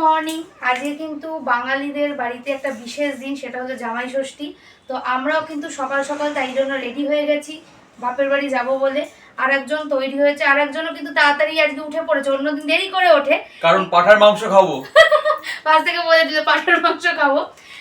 Morning আজকে কিন্তু বাঙালিদের বাড়িতে একটা বিশেষ দিন সেটা হলো জামাই ষষ্ঠী। তো আমরাও কিন্তু সকাল সকাল তাই জন্য রেডি হয়ে গেছি। বাপের বাড়ি যাব বলে আর একজন তৈরি হয়েছে আর একজনও কিন্তু তাড়াতাড়ি আজকে উঠে পড়েছে অন্যদিন দেরি করে ওঠে। কারণ পাঠার মাংস খাব। পাশ থেকে বলে দিল পাঠার মাংস খাব।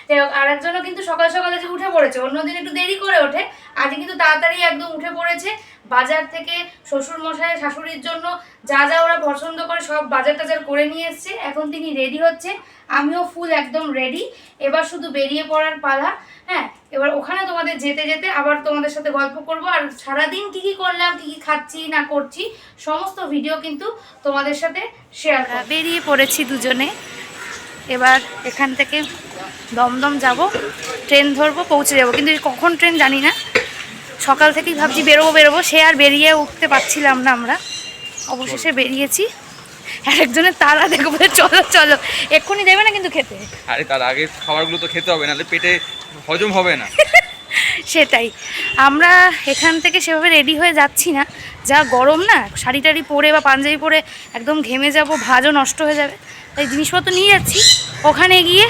যাই হোক, আর একজনও কিন্তু সকাল সকাল আজকে উঠে পড়েছে। অন্যদিন একটু দেরি করে ওঠে আজকে কিন্তু তাড়াতাড়ি একদম উঠে পড়েছে। বাজার থেকে শ্বশুর মশাই শাশুড়ির জন্য যা যা ওরা পছন্দ করে সব বাজার টাজার করে নিয়ে এসছে। এখন তিনি রেডি হচ্ছে। আমিও ফুল একদম রেডি এবার শুধু বেরিয়ে পড়ার পালা। হ্যাঁ এবার ওখানে তোমাদের যেতে যেতে আবার তোমাদের সাথে গল্প করব। আর সারাদিন কি কি করলাম কি কি খাচ্ছি না করছি সমস্ত ভিডিও কিন্তু তোমাদের সাথে শেয়ার বেরিয়ে পড়েছি দুজনে। এবার এখান থেকে দমদম যাব ট্রেন ধরবো পৌঁছে যাব। কিন্তু কখন ট্রেন জানি না। সকাল থেকেই ভাবছি বেরোবো বেরোবো। সে আর বেরিয়ে উঠতে পারছিলাম না আমরা। অবশেষে বেরিয়েছি। আর একজনের তারা দেখো বলে চলো চলো। এক্ষুনি দেবে না কিন্তু খেতে? আরে তার আগে খাবারগুলো তো খেতে হবে নাহলে পেটে হজম হবে না। সেটাই। আমরা এখান থেকে সেভাবে রেডি হয়ে যাচ্ছি না। যা গরম না শাড়ি টাড়ি পরে বা পাঞ্জাবি পরে একদম ঘেমে যাব ভাজও নষ্ট হয়ে যাবে। তাই জিনিসপত্র নিয়ে যাচ্ছি। ওখানে গিয়ে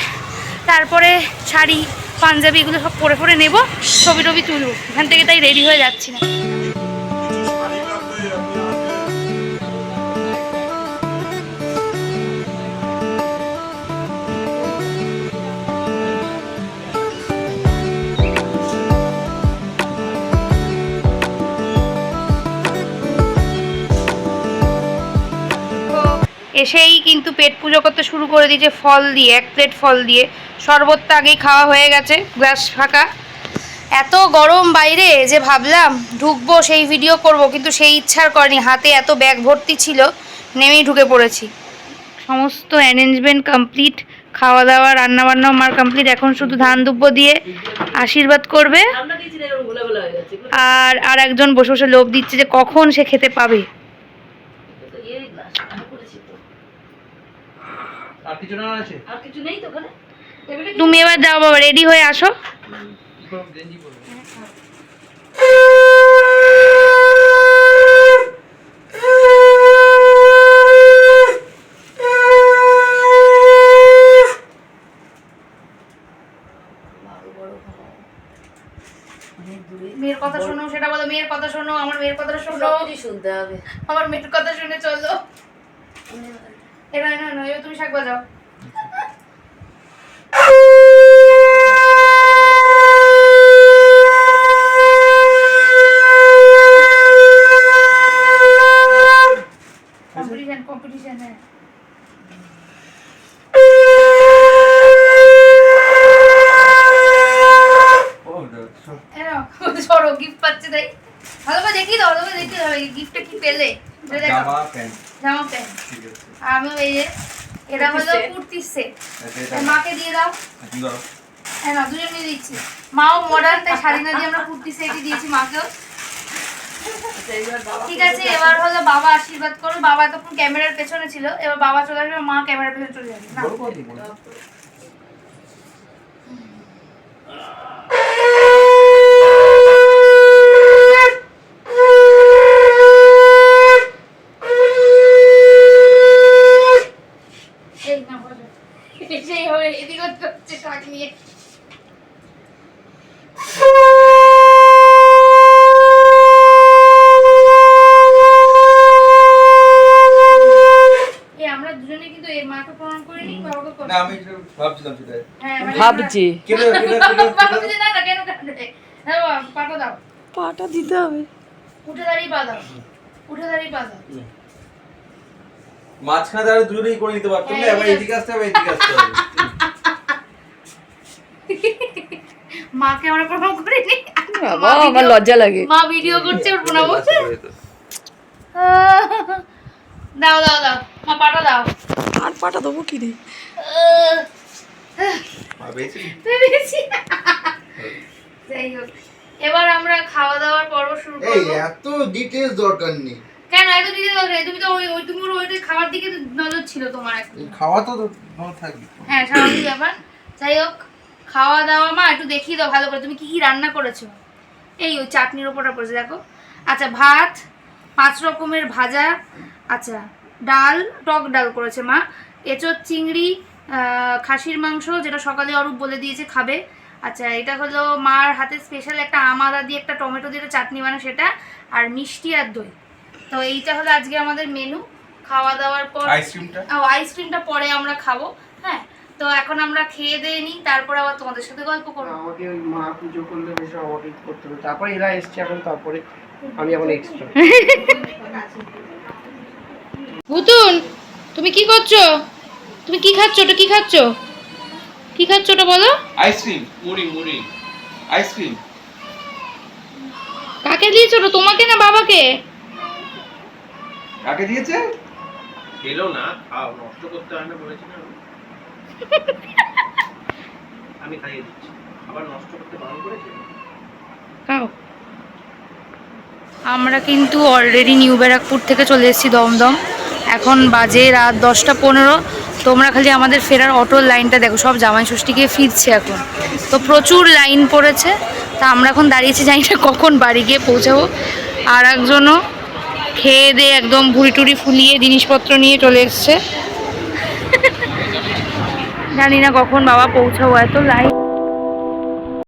তারপরে শাড়ি, পাঞ্জাবি এগুলো সব পরে পরে নেব ছবি টবি তুলব। এখান থেকে তাই রেডি হয়ে যাচ্ছি। না এসেই কিন্তু পেট পুজো করতে শুরু করে দিয়েছে ফল দিয়ে এক প্লেট ফল দিয়ে। শরবতটা আগেই খাওয়া হয়ে গেছে গ্লাস ফাঁকা। এত গরম বাইরে যে ভাবলাম ঢুকবো সেই ভিডিও করব কিন্তু সেই ইচ্ছার করেনি। হাতে এত ব্যাগ ভর্তি ছিল নেমেই ঢুকে পড়েছি। সমস্ত অ্যারেঞ্জমেন্ট কমপ্লিট খাওয়া দাওয়া রান্না বান্নাও মার কমপ্লিট এখন শুধু ধান দুব্য দিয়ে আশীর্বাদ করবে। আর আর একজন বসে বসে লোভ দিচ্ছে যে কখন সে খেতে পাবে। আর কিছু না আছে? আর কিছু নেই তো ওখানে। তুমি এবার যাও বাবা রেডি হয়ে আসো। অনেক দূরে মেয়ের কথা শোনো সেটা বলো মেয়ের কথা শোনো আমার মেয়ের কথা শোনো। শুনতে হবে। আমার মেয়ের কথা শুনে চলো। এবার না না এবার তুমি শাক বাজাও। কম্পিটিশন কম্পিটিশন হ্যাঁ। সরো গিফট পাচ্ছে তাই। ভালো করে দেখিয়ে দাও ভালো করে দেখিয়ে দাও গিফটটা কি পেলে? জামা প্যান্ট। জামা প্যান্ট। ঠিক আছে। আমি এই যে এটা হলো কুর্তি set। কুর্তি সেট মাকে দিয়ে দাও। হ্যাঁ না দুজন নিয়ে দিচ্ছি। মাও মডার্ন তাই শাড়ি না দিয়ে আমরা কুর্তি সেটই দিয়েছি মাকেও। আচ্ছা, এবার ঠিক আছে এবার হলো বাবা আশীর্বাদ করো। বাবা তখন ক্যামেরার পেছনে ছিল। এবার বাবা চলে আসবে মা ক্যামেরার পেছনে চলে যাবে। না এই না বলো সেই হবে এদিক হচ্ছে শাক নিয়ে এ আমরা দুজনে কিন্তু এর মাকে প্রণাম করে নিই বাবাকে প্রণাম না আমি একটু ভাবছিলাম সেটাই হ্যাঁ মানে ভাবছি কেটে দাও, কেটে দাও, কেটে দাও, বাবা কেটে বলছে, না না কেন কাটবে? হ্যাঁ বাবা, পাটা দাও। পাটা দিতে হবে। উঠে দাঁড়িয়ে পা দাও। উঠে দাঁড়িয়ে পা দাও। মাঝখানে দাঁড়িয়ে দুজনেই করে নিতে পারতাম না হ্যাঁ, এবার এদিকে আসতে হবে এদিকে আসতে হবে। মাকে আমরা প্রণাম করে বাবা আমার লজ্জা লাগে। মা ভিডিও করছে ওর প্রণাম। দাও দাও দাও মা পাটা দাও। আর পাটা দেবো কি রে যাই হোক এবার আমরা খাওয়া দাওয়ার পর্ব শুরু এই করব। এত ডিটেলস দরকার নেই। কেন? এত দিকে? তুমি তো ওই ওই তুমি ওই খাবার দিকে তো নজর ছিল তোমার এখন। খাওয়া তো তোমার থাকবে। হ্যাঁ স্বাভাবিক ব্যাপার। যাই হোক খাওয়া দাওয়া মা একটু দেখিয়ে দাও ভালো করে। তুমি কি কি রান্না করেছ? এই ওই চাটনির ওপরটা পড়েছে দেখো। আচ্ছা ভাত পাঁচ রকমের ভাজা আচ্ছা ডাল টক ডাল করেছে মা। এঁচোর চিংড়ি খাসির মাংস যেটা সকালে অরূপ বলে দিয়েছে খাবে। আচ্ছা এটা হলো মার হাতের স্পেশাল একটা আম আদা দিয়ে একটা টমেটো দিয়ে চাটনি বানা সেটা আর মিষ্টি আর দই। তো এইটা হলো আজকে আমাদের মেনু খাওয়া দাওয়ার পর আইসক্রিমটা ও আইসক্রিমটা পরে আমরা খাব হ্যাঁ? তো এখন আমরা খেয়ে দিয়ে নিই তারপর আবার তোমাদের সাথে গল্প করব। আমাকে ওই মা পুজো করলে বেশ আমাকে করতে হবে। তারপরে এরা এসছে এখন তারপরে আমি এখন এক্সট্রা ভুতুন তুমি কি করছ? তুমি কি খাচ্ছ? ওটা কি খাচ্ছ? কি খাচ্ছ ওটা বলো? আইসক্রিম মুড়ি মুড়ি। আইসক্রিম কাকে দিয়েছ তোমাকে না বাবাকে? কাকে দিয়েছে? খেলো না খাও নষ্ট করতে হয় না বলেছি না আমি। খাইয়ে দিচ্ছি। আবার নষ্ট করতে বারণ করেছি? খাও। আমরা কিন্তু অলরেডি নিউ ব্যারাকপুর থেকে চলে এসেছি দমদম। এখন বাজে রাত দশটা পনেরো। তোমরা খালি আমাদের ফেরার অটোর লাইনটা দেখো সব জামাই ষষ্ঠী গিয়ে ফিরছে এখন। তো প্রচুর লাইন পড়েছে। তা আমরা এখন দাঁড়িয়েছি জানি না কখন বাড়ি গিয়ে পৌঁছাবো। আর একজনও খেয়ে দিয়ে একদম ভুড়ি টুড়ি ফুলিয়ে জিনিসপত্র নিয়ে চলে এসছে। জানি না কখন বাবা পৌঁছাবো, এত লাইন